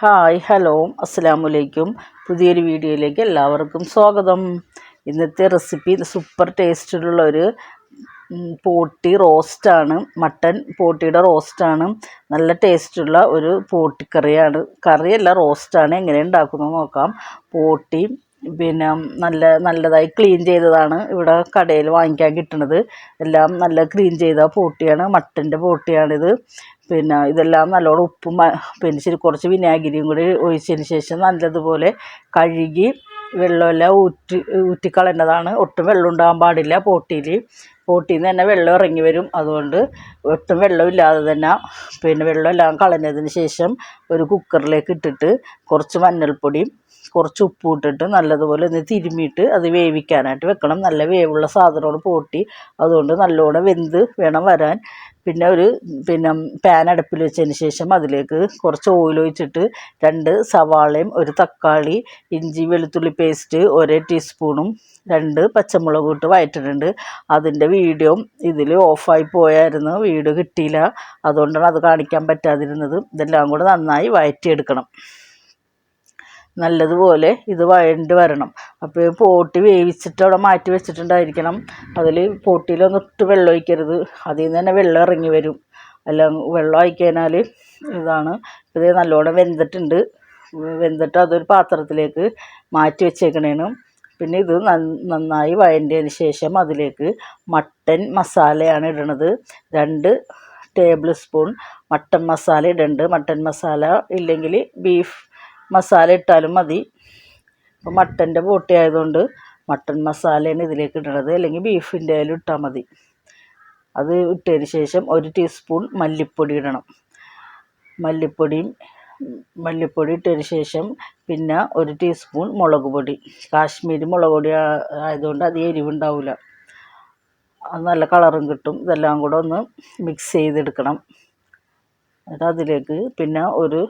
Hi hello അസ്സാം വലൈക്കും പുതിയൊരു വീഡിയോയിലേക്ക് എല്ലാവർക്കും സ്വാഗതം. ഇന്നത്തെ റെസിപ്പി സൂപ്പർ ടേസ്റ്റിലുള്ള ഒരു പോട്ടി റോസ്റ്റാണ്. മട്ടൻ പോട്ടിയുടെ റോസ്റ്റാണ്. നല്ല ടേസ്റ്റുള്ള ഒരു പോട്ടിക്കറിയാണ്. കറിയല്ല റോസ്റ്റാണ്. എങ്ങനെ ഉണ്ടാക്കുന്നത് നോക്കാം. പോട്ടി പിന്നെ നല്ല നല്ലതായി ക്ലീൻ ചെയ്തതാണ് ഇവിടെ കടയിൽ വാങ്ങിക്കാൻ കിട്ടുന്നത് എല്ലാം നല്ല ക്ലീൻ ചെയ്ത പോട്ടിയാണ് മട്ടന്റെ പോട്ടിയാണിത്. പിന്നെ ഇതെല്ലാം നല്ലോണം ഉപ്പും പിന്നെ ഇച്ചിരി കുറച്ച് വിനാഗിരിയും കൂടി ഒഴിച്ചതിന് ശേഷം നല്ലതുപോലെ കഴുകി വെള്ളമെല്ലാം ഊറ്റി ഊറ്റിക്കളഞ്ഞതാണ്. ഒട്ടും വെള്ളം ഉണ്ടാകാൻ പാടില്ല പോട്ടിയിൽ. പോട്ടിയിൽ നിന്ന് തന്നെ വെള്ളം ഇറങ്ങി വരും. അതുകൊണ്ട് ഒട്ടും വെള്ളമില്ലാതെ തന്നെ പിന്നെ വെള്ളമെല്ലാം കളഞ്ഞതിന് ശേഷം ഒരു കുക്കറിലേക്ക് ഇട്ടിട്ട് കുറച്ച് മഞ്ഞൾപ്പൊടിയും കുറച്ച് ഉപ്പും ഇട്ടിട്ട് നല്ലതുപോലെ ഒന്ന് തിരുമ്മിയിട്ട് അത് വേവിക്കാനായിട്ട് വെക്കണം. നല്ല വേവുള്ള സാധനമാണ് പോട്ടി. അതുകൊണ്ട് നല്ലോണം വെന്ത് വേണം വരാൻ. പിന്നെ ഒരു പിന്നെ പാൻ അടുപ്പിൽ വെച്ചതിന് ശേഷം അതിലേക്ക് കുറച്ച് ഓയിൽ ഒഴിച്ചിട്ട് രണ്ട് സവാളയും ഒരു തക്കാളി ഇഞ്ചി വെളുത്തുള്ളി പേസ്റ്റ് ഒരേ ടീസ്പൂണും രണ്ട് പച്ചമുളക് ഇട്ട് വഴറ്റിട്ടുണ്ട് അതിന്റെ വീഡിയോ ഇതിൽ ഓഫായി പോയായിരുന്നു. വീഡിയോ കിട്ടിയില്ല. അതുകൊണ്ടാണ് അത് കാണിക്കാൻ പറ്റാതിരുന്നത്. ഇതെല്ലാം കൂടെ നന്നായി വഴറ്റിയെടുക്കണം. നല്ലതുപോലെ ഇത് വഴണ്ട് വരണം. അപ്പോൾ പോട്ടി വേവിച്ചിട്ട് അവിടെ മാറ്റി വെച്ചിട്ടുണ്ടായിരിക്കണം. അതിൽ പോട്ടിയിലൊന്നും ഇട്ട് വെള്ളം ഒഴിക്കരുത്. അതിൽ നിന്ന് തന്നെ വെള്ളം ഇറങ്ങി വരും. അല്ല വെള്ളം ആയിക്കഴിഞ്ഞാൽ ഇതാണ്. ഇത് നല്ലോണം വെന്തിട്ടുണ്ട്. വെന്തിട്ട് അതൊരു പാത്രത്തിലേക്ക് മാറ്റി വെച്ചേക്കണേന് പിന്നെ ഇത് നന്ന- നന്നായി വഴണ്ടതിന് ശേഷം അതിലേക്ക് മട്ടൻ മസാലയാണ് ഇടണത്. രണ്ട് ടേബിൾ സ്പൂൺ മട്ടൻ മസാല ഇടണ്ട്. മട്ടൻ മസാല ഇല്ലെങ്കിൽ ബീഫ് മസാല ഇട്ടാലും മതി. അപ്പോൾ മട്ടന്റെ ബോട്ടി ആയതുകൊണ്ട് മട്ടൻ മസാലയാണ് ഇതിലേക്ക് ഇടണത്. അല്ലെങ്കിൽ ബീഫിന്റെ ആയാലും ഇട്ടാൽ മതി. അത് ഇട്ടതിന് ശേഷം ഒരു ടീസ്പൂൺ മല്ലിപ്പൊടി ഇടണം. മല്ലിപ്പൊടിയും മല്ലിപ്പൊടി ഇട്ടതിന് ശേഷം പിന്നെ ഒരു ടീസ്പൂൺ മുളക് പൊടി. കാശ്മീരി മുളക് പൊടി ആയതുകൊണ്ട് അത് എരിവുണ്ടാവില്ല. അത് നല്ല കളറും കിട്ടും. ഇതെല്ലാം കൂടെ ഒന്ന് മിക്സ് ചെയ്തെടുക്കണം. എന്നിട്ട് അതിലേക്ക് പിന്നെ ഒരു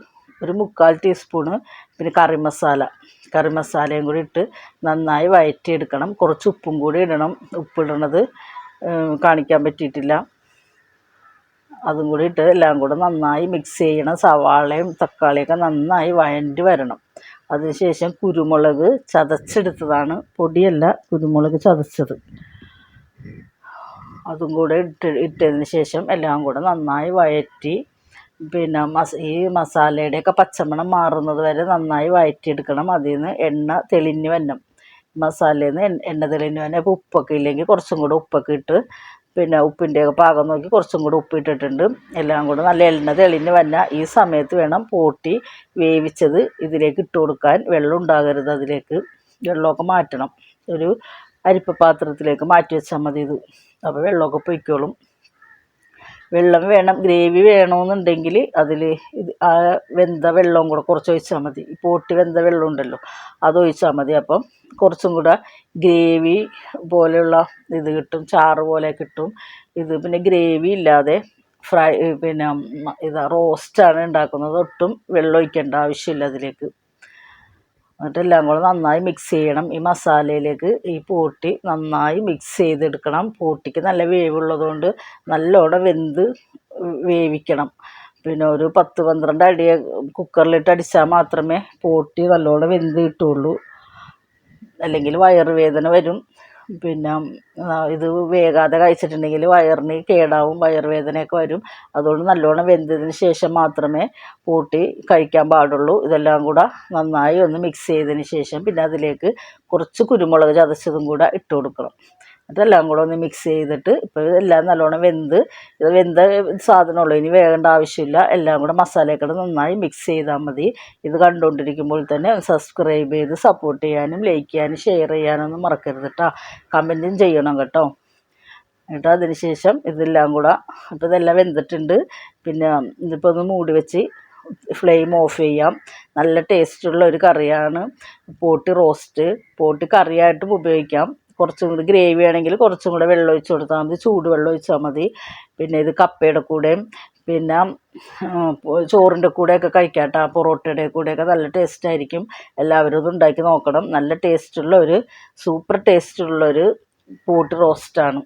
ഒരു മുക്കാൽ ടീസ്പൂണ് പിന്നെ കറി മസാല. കറി മസാലയും കൂടി ഇട്ട് നന്നായി വഴറ്റിയെടുക്കണം കുറച്ച് ഉപ്പും കൂടി ഇടണം. ഉപ്പിടണത് കാണിക്കാൻ പറ്റിയിട്ടില്ല. അതും കൂടി ഇട്ട് എല്ലാം കൂടെ നന്നായി മിക്സ് ചെയ്യണം. സവാളയും തക്കാളിയൊക്കെ നന്നായി വഴണ്ടി വരണം. അതിനുശേഷം കുരുമുളക് ചതച്ചെടുത്തതാണ്. പൊടിയല്ല കുരുമുളക് ചതച്ചത്. അതും കൂടെ ഇട്ട് ഇട്ടതിന് ശേഷം എല്ലാം കൂടെ നന്നായി വഴറ്റി പിന്നെ മസ ഈ മസാലയുടെയൊക്കെ പച്ചമണം മാറുന്നത് വരെ നന്നായി വഴറ്റിയെടുക്കണം അതിൽ നിന്ന് എണ്ണ തെളിഞ്ഞ് വരണം. മസാലയിൽ നിന്ന് എണ്ണ തെളിഞ്ഞ് വരണം അപ്പോൾ ഉപ്പൊക്കെ ഇല്ലെങ്കിൽ കുറച്ചും കൂടെ ഉപ്പൊക്കെ ഇട്ട് പിന്നെ ഉപ്പിന്റെയൊക്കെ പാകം നോക്കി കുറച്ചും കൂടെ ഉപ്പ് ഇട്ടിട്ടുണ്ട്. എല്ലാം കൂടെ നല്ല എണ്ണ തെളിഞ്ഞ് വന്ന ഈ സമയത്ത് വേണം പൂട്ടി വേവിച്ചത് ഇതിലേക്ക് ഇട്ട് കൊടുക്കാൻ. വെള്ളം ഉണ്ടാകരുത് അതിലേക്ക്. വെള്ളമൊക്കെ മാറ്റണം. ഒരു അരിപ്പ പാത്രത്തിലേക്ക് മാറ്റി വെച്ചാൽ മതി ഇത്. അപ്പോൾ വെള്ളമൊക്കെ പൊയ്ക്കോളും. വെള്ളം വേണം ഗ്രേവി വേണമെന്നുണ്ടെങ്കിൽ അതിൽ ഇത് ആ വെന്ത വെള്ളവും കൂടെ കുറച്ച് ഒഴിച്ചാൽ മതി. ഈ പോട്ടി വെന്ത വെള്ളം ഉണ്ടല്ലോ അത് ഒഴിച്ചാൽ മതി. അപ്പം കുറച്ചും കൂടെ ഗ്രേവി പോലെയുള്ള ഇത് കിട്ടും ചാറ് പോലെ കിട്ടും. ഇത് പിന്നെ ഗ്രേവി ഇല്ലാതെ ഫ്രൈ പിന്നെ ഇതാ റോസ്റ്റാണ് ഉണ്ടാക്കുന്നത്. ഒട്ടും വെള്ളം ഒഴിക്കേണ്ട ആവശ്യമില്ല അതിലേക്ക്. എന്നിട്ട് എല്ലാം കൂടെ നന്നായി മിക്സ് ചെയ്യണം. ഈ മസാലയിലേക്ക് ഈ പോട്ടി നന്നായി മിക്സ് ചെയ്തെടുക്കണം. പോട്ടിക്ക് നല്ല വേവുള്ളതുകൊണ്ട് നല്ലോണം വെന്ത് വേവിക്കണം. പിന്നെ ഒരു പത്ത് പന്ത്രണ്ട് അടി കുക്കറിലിട്ട് അടിച്ചാൽ മാത്രമേ പോട്ടി നല്ലോണം വെന്ത് കിട്ടുള്ളൂ. അല്ലെങ്കിൽ വയറുവേദന വരും. പിന്നെ ഇത് വേഗാതെ കഴിച്ചിട്ടുണ്ടെങ്കിൽ വയറിന് കേടാവും വയറുവേദനയൊക്കെ വരും. അതുകൊണ്ട് നല്ലോണം വെന്തതിന് ശേഷം മാത്രമേ കൂട്ടി കഴിക്കാൻ പാടുള്ളൂ. ഇതെല്ലാം കൂടെ നന്നായി ഒന്ന് മിക്സ് ചെയ്തതിന് ശേഷം പിന്നെ അതിലേക്ക് കുറച്ച് കുരുമുളക് ചതച്ചതും കൂടെ ഇട്ട് കൊടുക്കണം. എന്നിട്ടെല്ലാം കൂടെ ഒന്ന് മിക്സ് ചെയ്തിട്ട് ഇപ്പോൾ ഇതെല്ലാം നല്ലോണം വെന്ത് ഇത് വെന്ത സാധനമുള്ളൂ. ഇനി വേകേണ്ട ആവശ്യമില്ല. എല്ലാം കൂടെ മസാലയൊക്കെ നന്നായി മിക്സ് ചെയ്താൽ മതി. ഇത് കണ്ടുകൊണ്ടിരിക്കുമ്പോൾ തന്നെ സബ്സ്ക്രൈബ് ചെയ്ത് സപ്പോർട്ട് ചെയ്യാനും ലൈക്ക് ചെയ്യാനും ഷെയർ ചെയ്യാനൊന്നും മറക്കരുത് കേട്ടോ കമന്റും ചെയ്യണം കേട്ടോ. എന്നിട്ട് അതിന് ശേഷം ഇതെല്ലാം കൂടെ അപ്പോൾ ഇതെല്ലാം വെന്തിട്ടുണ്ട്. പിന്നെ ഇതിപ്പോൾ ഒന്ന് മൂടി വെച്ച് ഫ്ലെയിം ഓഫ് ചെയ്യാം. നല്ല ടേസ്റ്റുള്ള ഒരു കറിയാണ്. പോട്ടി റോസ്റ്റ് പോട്ടി കറിയായിട്ടും ഉപയോഗിക്കാം. കുറച്ചും കൂടി ഗ്രേവി ആണെങ്കിൽ കുറച്ചും കൂടെ വെള്ളം ഒഴിച്ച് കൊടുത്താൽ മതി. ചൂടുവെള്ളം ഒഴിച്ചാൽ മതി. പിന്നെ ഇത് കപ്പയുടെ കൂടെയും പിന്നെ ചോറിന്റെ കൂടെയൊക്കെ കഴിക്കാം കേട്ടോ പൊറോട്ടയുടെ കൂടെയൊക്കെ നല്ല ടേസ്റ്റ് ആയിരിക്കും. എല്ലാവരും ഉണ്ടാക്കി നോക്കണം. നല്ല ടേസ്റ്റുള്ള ഒരു സൂപ്പർ ടേസ്റ്റുള്ള ഒരു പോട്ടി റോസ്റ്റാണ്